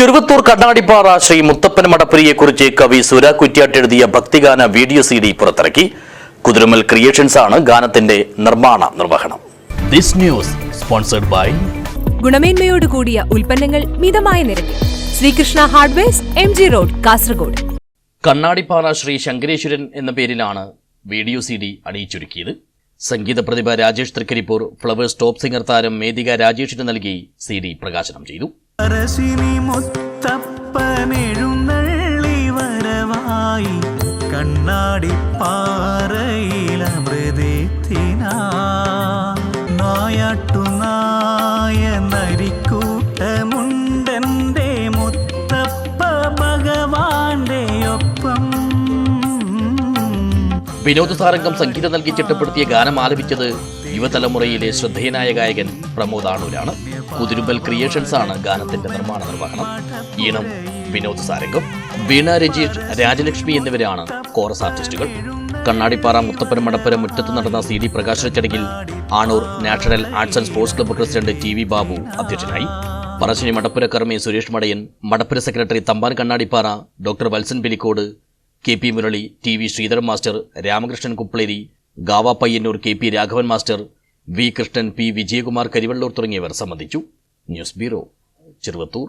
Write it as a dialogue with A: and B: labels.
A: ചെറുവത്തൂർ കണ്ണാടിപ്പാറ ശ്രീ മുത്തപ്പൻ മടപ്പുരിയെക്കുറിച്ച് കവി സുര കുറ്റ്യാട്ട് എഴുതിയ ഭക്തിഗാന വീഡിയോ സി ഡി പുറത്തിറക്കി. കുതിരുമൽ ക്രിയേഷൻസ് ആണ് ഗാനത്തിന്റെ നിർമ്മാണ നിർവഹണം. ദിസ് ന്യൂസ് സ്പോൺസർഡ് ബൈ
B: ഗുണമേന്മയോട് കൂടിയ ഉൽപ്പന്നങ്ങൾ മിതമായ നിരക്കിൽ. Srikrishna hardwares M G road Kasaragod.
A: Kannadippara Sree Sankareswaran എന്ന പേരിലാണ് വീഡിയോ സി ഡി അണിയിച്ചൊരുക്കിയത്. സംഗീത പ്രതിഭ Rajesh Trikaripur Flowers top singer താരം മേദിക രാജേഷിന് നൽകി സി ഡി പ്രകാശനം ചെയ്തു.
C: അരശിനി മുത്തപ്പനെഴുന്നള്ളി വരവായി കണ്ണാടി പാറയിലമൃതത്തിന നായാട്ടു നായ നരിക്കൂട്ടമുണ്ടെന്റെ മുത്തപ്പ ഭഗവാന്റെ ഒപ്പം.
A: വിനോദസാരംഗം സംഗീതം നൽകി ചിട്ടപ്പെടുത്തിയ ഗാനം ആലപിച്ചത് യുവതലമുറയിലെ ശ്രദ്ധേയനായ ഗായകൻ പ്രമോദ് ആണൂരാണ്. കുതിരുമ്പൽ ക്രിയേഷൻസ് ആണ് ഗാനത്തിന്റെ നിർമ്മാണ നിർവഹണം. ഈണം വിനോദ് സാരംഗം വീണ രജീഷ് രാജലക്ഷ്മി എന്നിവരാണ് കോറസ് ആർട്ടിസ്റ്റുകൾ. കണ്ണാടിപ്പാറ മുത്തപ്പൻ മടപ്പുര മുറ്റത്ത് നടന്ന സി ഡി പ്രകാശന ചടങ്ങിൽ Anur national arts and sports club president T V Babu അധ്യക്ഷനായി. Parassini Madappura കർമ്മി Suresh Madayan Madappura secretary Thampan Kannadippara doctor Valsan Pilicode K P Murali T V Sreedharan master Ramakrishnan Kupleri ഗാവ Payyannur K P Raghavan master V Krishnan P Vijayakumar Karivellur തുടങ്ങിയവർ സംബന്ധിച്ചു. News bureau Cheruvathur.